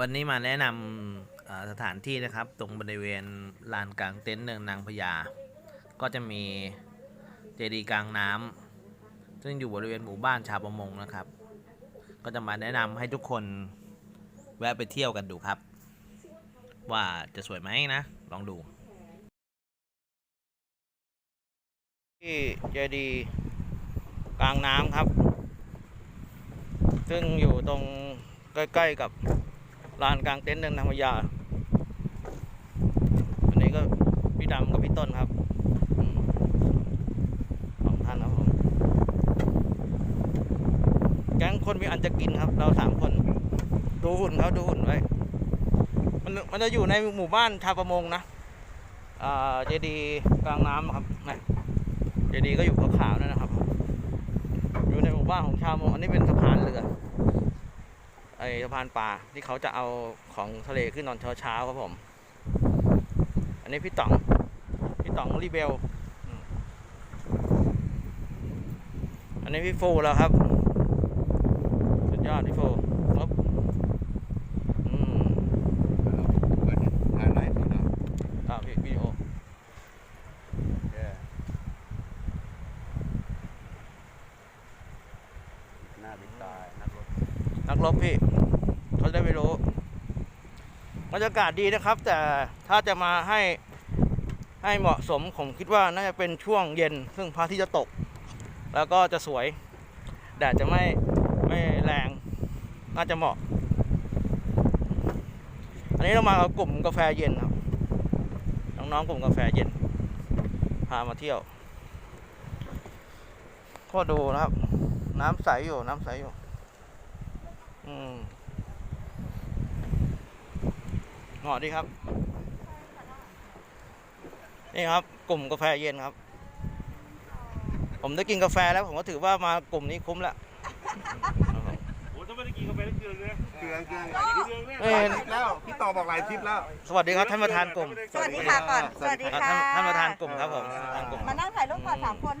วันนี้มาแนะนำสถานที่นะครับ ตรงบริเวณลานกลางเต็นท์เนินนางพญาก็จะมีเจดีย์กลางน้ำซึ่งอยู่บริเวณหมู่บ้านชาวประมงนะครับ ก็จะมาแนะนำให้ทุกคนแวะไปเที่ยวกันดูครับ ว่าจะสวยไหมนะ ลองดู ที่เจดีย์กลางน้ำครับ ซึ่งอยู่ตรงใกล้ ๆ กับ ลานกลางเต็นท์เนินนางพญาอันนี้ก็พี่ดำกับพี่ต้นครับสองท่านครับผมแก๊งคนมีอันจะกินครับ เราสามคน ดูหุ่นเขาดูหุ่นไว้มันมันจะอยู่ในหมู่บ้านชาวประมงนะเจดีย์กลางน้ำครับนะเจดีย์ก็อยู่ขาวๆนั่นนะครับ อยู่ในหมู่บ้านของชาวประมงอันนี้เป็นสะพานเรือ ไอสะพานป่าที่เขาจะเอาของทะเลขึ้นนอนเช้าๆครับผม อันนี้พี่ต๋อง พี่ต๋องรีเบล อันนี้พี่โฟแล้วครับ สุดยอดพี่โฟครับอืม เปิดถ่ายไลฟ์นะ อ่าพี่วิดีโอ หน้าบิ๊กตายนักรบ นั กรบพี่เขาได้ไม่รู้บรรยากาศดีนะครับ แต่ถ้าจะมาให้ให้เหมาะสมผมคิดว่าน่าจะเป็นช่วงเย็น ซึ่งพระอาที่จะตก แล้วก็จะสวยแดดจะไม่ไม่แรงน่าจะเหมาะ อันนี้เรามากับกลุ่มกาแฟเย็นครับน้องๆกลุ่มกาแฟเย็นพามาเที่ยวก็ดูนะครับ น้ำใสอยู่น้ำใสอยู่ อืมเหมาะดีครับ นี่ครับ กลุ่มกาแฟเย็นครับ ผมได้กินกาแฟแล้ว ผมก็ถือว่ามากลุ่มนี้คุ้มแล้วโอ้ถ้าไม่ได้กินกาแฟต้องเกลือเลยนะเกลือเกลือเกลือเนี่ยเอ้ยหลายคลิปแล้วพี่ต่อบอกหลายคลิปแล้ว สวัสดีครับท่านประธานกลุ่มสวัสดีค่ะก่อน สวัสดีอะค่ะท่านท่านประธานกลุ่มครับผมประธานกลุ่ม มานั่งถ่ายรูปก่อนสามคน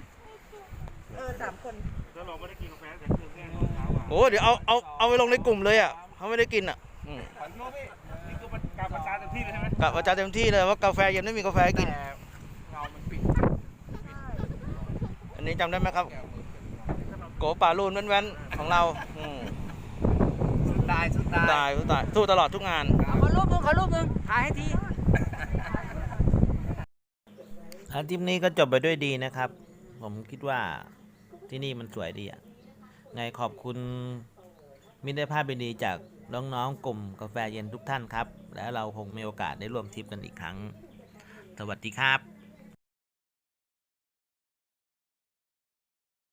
เออสามคน ถ้าเราไม่ได้กินกาแฟตั้งแต่เกลือเนี่ยตอนเช้าอะโอ้เดี๋ยวเอาเอาเอาไปลงในกลุ่มเลยอะเขาไม่ได้กินอะอืมนี่คือการประจานเต็มที่เลยใช่ไหมกะว่าจะเต็มที่เลยว่ากาแฟเย็นไม่มีกาแฟให้กินเงามันปิดอันนี้จำได้ไหมครับ โกป่าลูนแว้นๆของเราอืมสุดตายสุดตายตายสู้ตายสู้ตลอดทุกงาน ขอรูปนึงขอรูปนึงถ่ายให้ที อาทริปนี้ก็จบไปด้วยดีนะครับ ผมคิดว่า ที่นี่มันสวยดีอะ ไงขอบคุณมิตรภาพดีๆจากน้องๆกลุ่มกาแฟเย็นทุกท่านครับ แล้วเราคงมีโอกาสได้ร่วมทริปกันอีกครั้ง สวัสดีครับ